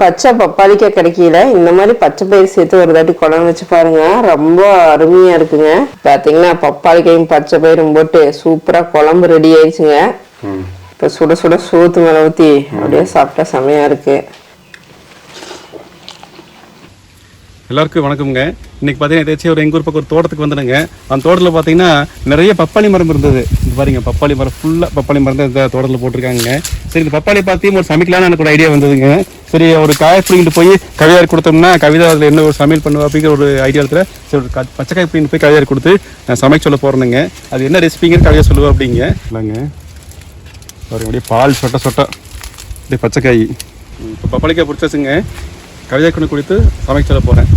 பச்சை பப்பாளிக்காய் கிடைக்கல. இந்த மாதிரி பச்சை பயிர் சேர்த்து ஒரு தாட்டி குழம்பு வச்சு பாருங்க. ரொம்ப அருமையா இருக்குங்க. பாத்தீங்கன்னா பப்பாளிக்காயும் பச்சை பயிரும் போட்டு சூப்பரா குழம்பு ரெடி ஆயிடுச்சுங்க. இப்ப சுட சுட சோத்து மேல ஊத்தி அப்படியே சாப்பிட்டா செமையா இருக்கு. எல்லாருக்கும் வணக்கம்ங்க. இன்னைக்கு பார்த்தீங்கன்னா ஏதாச்சும் ஒரு எங்கள் ஊர் பக்கம் ஒரு தோட்டத்துக்கு வந்துடுங்க அந்த தோட்டத்தில் பார்த்தீங்கன்னா நிறைய பப்பாளி மரம் இருந்தது. இது பாருங்க பப்பாளி மரம் ஃபுல்லாக பப்பாளி மரம் தான் இந்த தோட்டத்தில் போட்டிருக்காங்க சரி இந்த பப்பாளி பார்த்து ஒரு சமைக்கலாம்னு எனக்கு ஒரு ஐடியா வந்ததுங்க. சரி ஒரு காய் பிடிங்கிட்டு போய் கவிதார் கொடுத்தோம்னா கவிதா அதில் என்ன ஒரு சமையல் பண்ணுவா அப்படிங்கிற ஒரு ஐடியா இடத்துல சரி ஒரு க- பச்சைக்காய் பிடிங்கிட்டு போய் கவிதார் கொடுத்து நான் சமைக்க சொல்ல போகிறேனுங்க அது என்ன ரெசிபிங்கிற கவிதா சொல்லுவா அப்படிங்க. இல்லைங்க. பாருங்க அப்படியே பால் சொட்ட சொட்ட அப்படியே பச்சைக்காய். இப்போ பப்பாளிக்காய் பிடிச்சாச்சுங்க கவிதா கொண்டு கொடுத்து சமைக்க சொல்ல போகிறேன்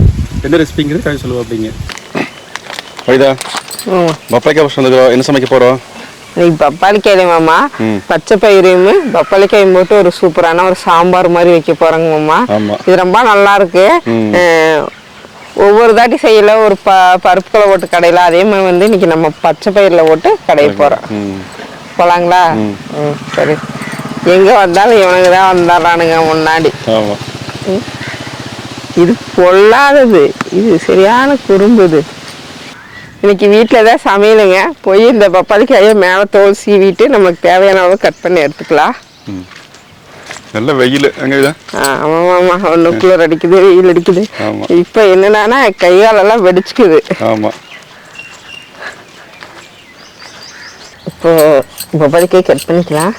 என்ன ரெசிபிங்கிறது கவிதை சொல்லுவா அப்படிங்க. கவிதா. பப்பாளிக்காய் ஃபஸ்ட் வந்துக்கிறோம் என்ன சமைக்க போகிறோம் இன்னைக்கு பப்பாளிக்காய் மாமா. பச்சை பயிரையும் பப்பாளிக்காயும் போட்டு ஒரு சூப்பரான ஒரு சாம்பார் மாதிரி வைக்க போறேங்க மாமா. இது ரொம்ப நல்லா இருக்கு. ஒவ்வொரு தாட்டி செய்யல ஒரு ப பருப்பு கலை போட்டு கடையில அதே மாதிரி வந்து இன்னைக்கு நம்ம பச்சை பயிரில் போட்டு கடைய போறோம். ம். போலாங்களா? ம். சரி. எங்க வந்தாலும் இவனுக்கு தான் வந்துடுறானுங்க முன்னாடி. இது பொல்லாதது. இது சரியான குறும்பு இன்னைக்கு வீட்டில் தான் சமையலுங்க. போய் இந்த பப்பாளிக்காயை மேலே தோல் சீவிட்டு நமக்கு தேவையான அளவு கட் பண்ணி எடுத்துக்கலாம். நல்ல வெயில். ஆ, ஆமாம் ஆமாம் ஒன்று குளிர் அடிக்குது வெயில் அடிக்குது. இப்போ என்னன்னா கை காலெல்லாம் வெடிச்சுக்குது. ஆமாம் இப்போ பப்பாளிக்காய் கட் பண்ணிக்கலாம்.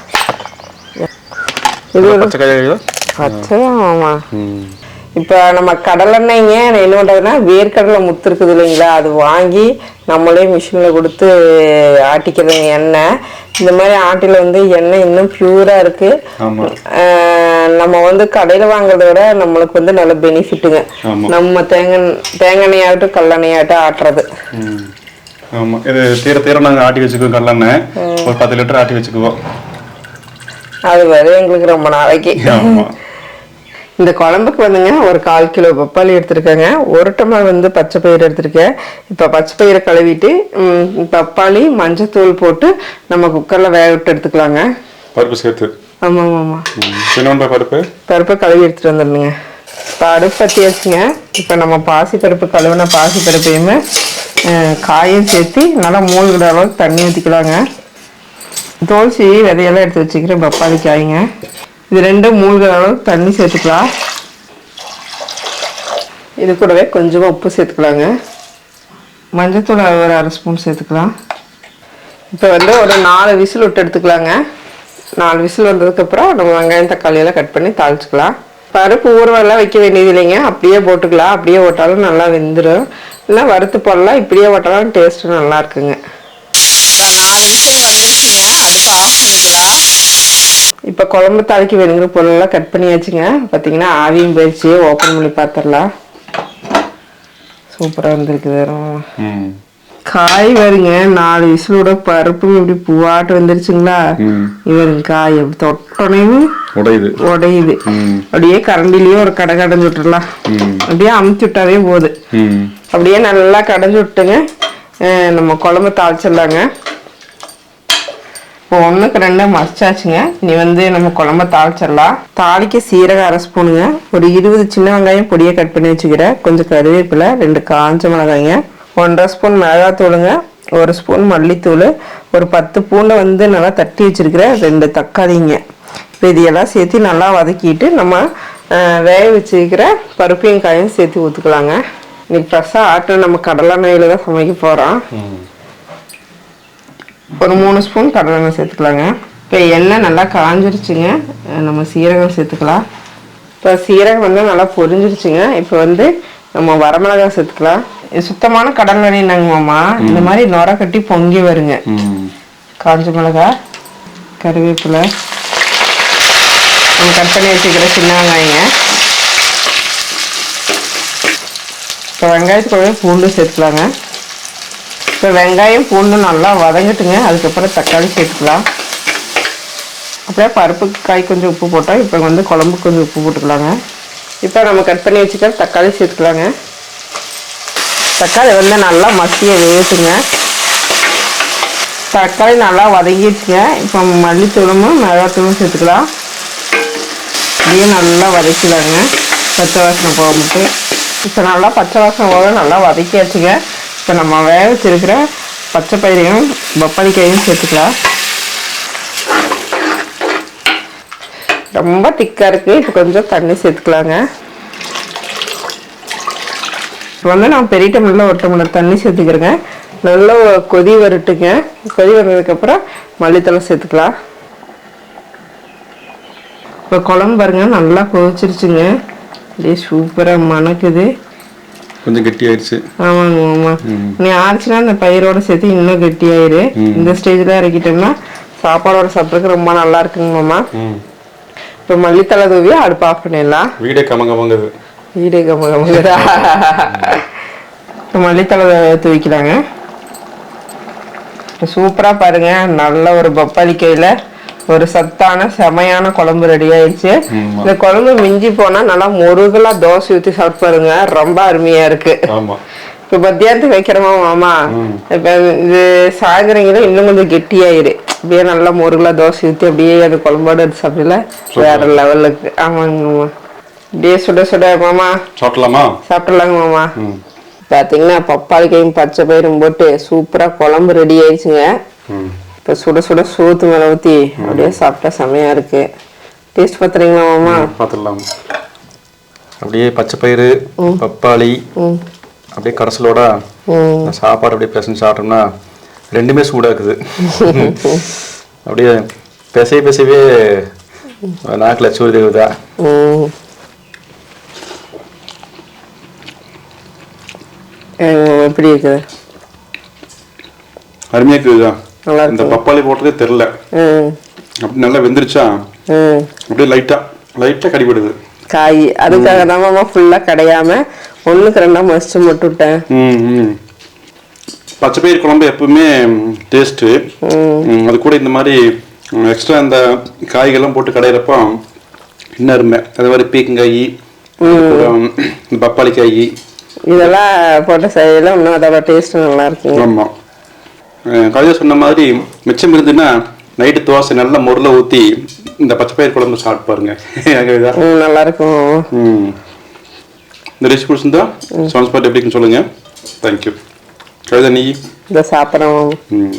இது ஒரு பச்சை ஆமாம் இப்போ நம்ம கடலெண்ணெய்ங்க நான் என்ன பண்ணுறதுன்னா வேர்க்கடலை முத்து இருக்குது இல்லைங்களா? அது வாங்கி நம்மளே மிஷினில் கொடுத்து ஆட்டிக்கிறதுங்க எண்ணெய். இந்த மாதிரி ஆட்டில வந்து எண்ணெய் இன்னும் பியூராக இருக்குது. நம்ம வந்து கடையில் வாங்குறத விட நம்மளுக்கு வந்து நல்ல பெனிஃபிட்டுங்க. நம்ம தேங்காய் தேங்காய் கல்லெண்ணெயாகட்டும் ஆட்டுறது. ஆமாம் இது தீர தீர நாங்கள் ஆட்டி வச்சுக்குவோம் கடலெண்ணெய். ஒரு பத்து லிட்டர் ஆட்டி வச்சுக்குவோம். அது வரை எங்களுக்கு ரொம்ப நாளைக்கு. ஆமாம் இந்த குழம்புக்கு வந்துங்க ஒரு கால் கிலோ பப்பாளி எடுத்திருக்கேங்க. ஒரு டம்ளர் வந்து பச்சை பயிர் எடுத்திருக்கேன். இப்போ பச்சை பயிரை கழுவிட்டு பப்பாளி மஞ்சத்தூள் போட்டு நம்ம குக்கரில் வேக விட்டு எடுத்துக்கலாங்க. பருப்பு சேர்த்து. ஆமாம் ஆமாம் ம் சின்னவன்பா பருப்பு? பருப்பை கழுவி எடுத்துட்டு வந்துடணுங்க. இப்போ அடுப்பு பற்றி வச்சுங்க இப்போ நம்ம பாசி பருப்பு கழுவின பாசி பருப்பையுமே காயும் சேர்த்து நல்லா மூழ்கிற அளவுக்கு தண்ணி ஊற்றிக்கலாங்க தோல் சீவி விதையெல்லாம் எடுத்து வச்சுக்கிறேன் பப்பாளி காய்ங்க. இது ரெண்டும் மூழ்கிற அளவுக்கு தண்ணி சேர்த்துக்கலாம். இது கூடவே கொஞ்சமாக உப்பு சேர்த்துக்கலாங்க. மஞ்சத்தூள் ஒரு அரை ஸ்பூன் சேர்த்துக்கலாம். இப்போ வந்து ஒரு நாலு விசில் விட்டு எடுத்துக்கலாங்க. நாலு விசில் வந்ததுக்கப்புறம் நம்ம வெங்காயம் தக்காளியெல்லாம் கட் பண்ணி தாளிச்சுக்கலாம். பருப்பு ஊறுவெல்லாம் வைக்க வேண்டியது இல்லைங்க. அப்படியே போட்டுக்கலாம். அப்படியே ஓட்டாலும் நல்லா வெந்துடும் இல்லை வறுத்து போடலாம். இப்படியே ஓட்டாலும் டேஸ்ட்டு நல்லா இருக்குங்க இப்போ நாலு விசில் வந்துருச்சுங்க அடுப்பு ஆஃப் பண்ணிக்கலாம் இப்போ குழம்பு தாளிக்க வேணுங்கிற பொருளெல்லாம் கட் பண்ணியாச்சுங்க. பார்த்தீங்கன்னா ஆவியும் போயிடுச்சு ஓப்பன் பண்ணி பார்த்துடலாம் சூப்பராக வந்திருக்குது காய் வருங்க நாலு விசிலோட பருப்பு இப்படி பூவாட்டு வந்துருச்சுங்களா. இவருங்க காய் எப்படி தொட்டனையும் உடையுது. உடையுது. அப்படியே கரண்டிலேயே ஒரு கடை கடைஞ்சு விட்டுறலாம் ம். அப்படியே அமுத்தி விட்டாவே போகுது அப்படியே நல்லா கடைஞ்சு விட்டுங்க. நம்ம குழம்பு தாளிச்சிடலாங்க. இப்போ ஒன்றுக்கு ரெண்டு மசிச்சாச்சுங்க இனி வந்து நம்ம குழம்ப தாளிச்சிடலாம். தாளிக்க சீரகம் அரை ஸ்பூனுங்க. ஒரு இருபது சின்ன வெங்காயம் பொடியை கட் பண்ணி வச்சுக்கிறேன். கொஞ்சம் கருவேப்பிலை ரெண்டு காஞ்ச மிளகாய்ங்க. ஒன்றரை ஸ்பூன் மிளகாத்தூளுங்க. ஒரு ஸ்பூன் மல்லித்தூள். ஒரு பத்து பூண்டை வந்து நல்லா தட்டி வச்சுருக்கிறேன். ரெண்டு தக்காளிங்க. இப்போ இதையெல்லாம் சேர்த்து நல்லா வதக்கிட்டு நம்ம வேக வச்சுருக்கிற பருப்பையும் காயும் சேர்த்து ஊற்றுக்கலாங்க இன்னைக்கு ஃப்ரெஷ்ஷாக ஆட்டு நம்ம கடலெண்ணெயில் தான் சமைக்க போகிறோம் ஒரு மூணு ஸ்பூன் கடலெண்ணெய் சேர்த்துக்கலாங்க. இப்போ எண்ணெய் நல்லா காஞ்சிருச்சுங்க. நம்ம சீரகம் சேர்த்துக்கலாம். இப்போ சீரகம் வந்து நல்லா பொரிஞ்சிருச்சுங்க. இப்போ வந்து நம்ம வரமிளகாய் சேர்த்துக்கலாம். சுத்தமான கடலெண்ணெய் மாமா? இந்த மாதிரி நுர கட்டி பொங்கி வருங்க. காஞ்ச மிளகாய் கருவேப்பிலை. நம்ம கட் பண்ணி வச்சுக்கிற சின்ன வெங்காயங்க. இப்போ வெங்காயத்துக்கூடவே பூண்டு சேர்த்துக்கலாங்க. இப்போ வெங்காயம் பூண்டு நல்லா வதங்கிட்டுங்க. அதுக்கப்புறம் தக்காளி சேர்த்துக்கலாம். அப்படியே பருப்பு காய் கொஞ்சம் உப்பு போட்டோம் இப்போ வந்து குழம்பு கொஞ்சம் உப்பு போட்டுக்கலாங்க. இப்போ நம்ம கட் பண்ணி வச்சுக்கிற தக்காளி சேர்த்துக்கலாங்க. தக்காளி வந்து நல்லா மசிய வேகட்டுங்க தக்காளி நல்லா வதங்கிடுச்சுங்க. இப்போ மல்லித்தூளும் மிளகாத்தூளும் சேர்த்துக்கலாம். இதையும் நல்லா வதக்கிலாங்க பச்சை வாசனை போக மட்டும் இப்போ நல்லா பச்சை வாசனை போக நல்லா வதக்கியாச்சுங்க. இப்போ நம்ம வேக வச்சிருக்கிற பச்சை பயிரையும் பப்பாளிக்காயும் சேர்த்துக்கலாம். ரொம்ப திக்காக இருக்குது இப்போ கொஞ்சம் தண்ணி சேர்த்துக்கலாங்க. இப்போ வந்து நான் பெரிய டம்ளரில் ஒரு டம்ளர் தண்ணி சேர்த்துக்கிறேங்க. நல்லா கொதி வரட்டுங்க. கொதி வந்ததுக்கப்புறம் மல்லித்தலை சேர்த்துக்கலாம். இப்போ குழம்பு பாருங்க நல்லா கொதிச்சிருச்சுங்க. அப்படியே சூப்பராக மணக்குது. கொஞ்சம் கெட்டி ஆயிடுச்சு ஆமாங்க ஆமா. நீ ஆச்சுன்னா அந்த பயிரோட சேர்த்து இன்னும் கெட்டியாயிரு. இந்த ஸ்டேஜில் இறக்கிட்டோம்னா சாப்பாடோட சாப்பிட்றதுக்கு ரொம்ப நல்லா இருக்குங்க மாமா இப்போ மல்லித்தலை தூவி அடுப்பு ஆஃப் பண்ணிடலாம். வீடே கமங்க கமங்குது வீடு கம்ம கம்மங்குதா இப்போ மல்லித்தலை தூவிக்கலாங்க. சூப்பராக பாருங்க நல்ல ஒரு பப்பாளி கையில் ஒரு சத்தான செமையான குழம்பு ரெடி ஆயிடுச்சு. இந்த குழம்பு மிஞ்சி போனால் நல்லா முருகலா தோசை ஊற்றி சாப்பிட்டு பாருங்க ரொம்ப அருமையா இருக்கு. இப்போ மத்தியானத்துக்கு வைக்கிறோமா மாமா. இப்போ இது சாயந்தரங்களும் இன்னும் கொஞ்சம் கெட்டியாயிரு அப்படியே நல்லா முருகலா தோசை ஊற்றி அப்படியே அந்த குழம்போட எடுத்து சாப்பிடல. வேற லெவலுக்கு ஆமாங்க மாமா. அப்படியே சுட சுட மாமா. சாப்பிடலாமா? சாப்பிடலாங்க மாமா. பார்த்தீங்கன்னா பப்பாளி கையும் பச்சை பயிரும் போட்டு சூப்பராக குழம்பு ரெடி ஆயிடுச்சுங்க. இப்போ சுட சுட சோத்து மேலே ஊற்றி அப்படியே சாப்பிட்டா செமையா இருக்கு. டேஸ்ட் பார்த்துறீங்களா மாமா? பார்த்துடலாம். அப்படியே பச்சை பயிறு பப்பாளி அப்படியே கடைசலோட சாப்பாடு அப்படியே பிசைஞ்சு சாப்பிட்டோம்னா ரெண்டுமே சூடாக்குது. அப்படியே பிசை பிசைவே நாக்கில் சூடுதா ம். அஹ் எப்படி இருக்குது அருமையாக இருக்குதுதான் நல்லா இந்த பப்பாளி போட்டதே தெரில அப்படி நல்லா வெந்துருச்சா? அப்படியே லைட்டாக லைட்டாக கடிபடுது. காய் அதுக்காக தான் மாமா ஃபுல்லாக கிடையாம ஒன்றுக்கு ரெண்டா மசிச்சு மட்டும் விட்டேன் ம் ம். பச்சை பயிர் குழம்பு எப்பவுமே டேஸ்ட்டு அது கூட இந்த மாதிரி எக்ஸ்ட்ரா இந்த காய்கள்லாம் போட்டு கடையிறப்போ இன்னும் அருமை. அது மாதிரி பீக்கங்காய் பப்பாளி காய். இதெல்லாம் போட்டு செய்யல இன்னும் அதோட டேஸ்ட் நல்லா இருக்குங்க. ஆமாம் கவிதை சொன்ன மாதிரி மிச்சம் இருந்துன்னா நைட்டு தோசை நல்லா முருளை ஊற்றி இந்த பச்சை பயிர் குழம்பு சாப்பிட்டு பாருங்க. நல்லா இருக்கும் இந்த டிஷ் பிடிச்சிருந்தா சவுண்ட் ஸ்பாட் எப்படின்னு சொல்லுங்கள் தேங்க்யூ கவிதா நீ இந்த சாப்பிட்றோம். ம்.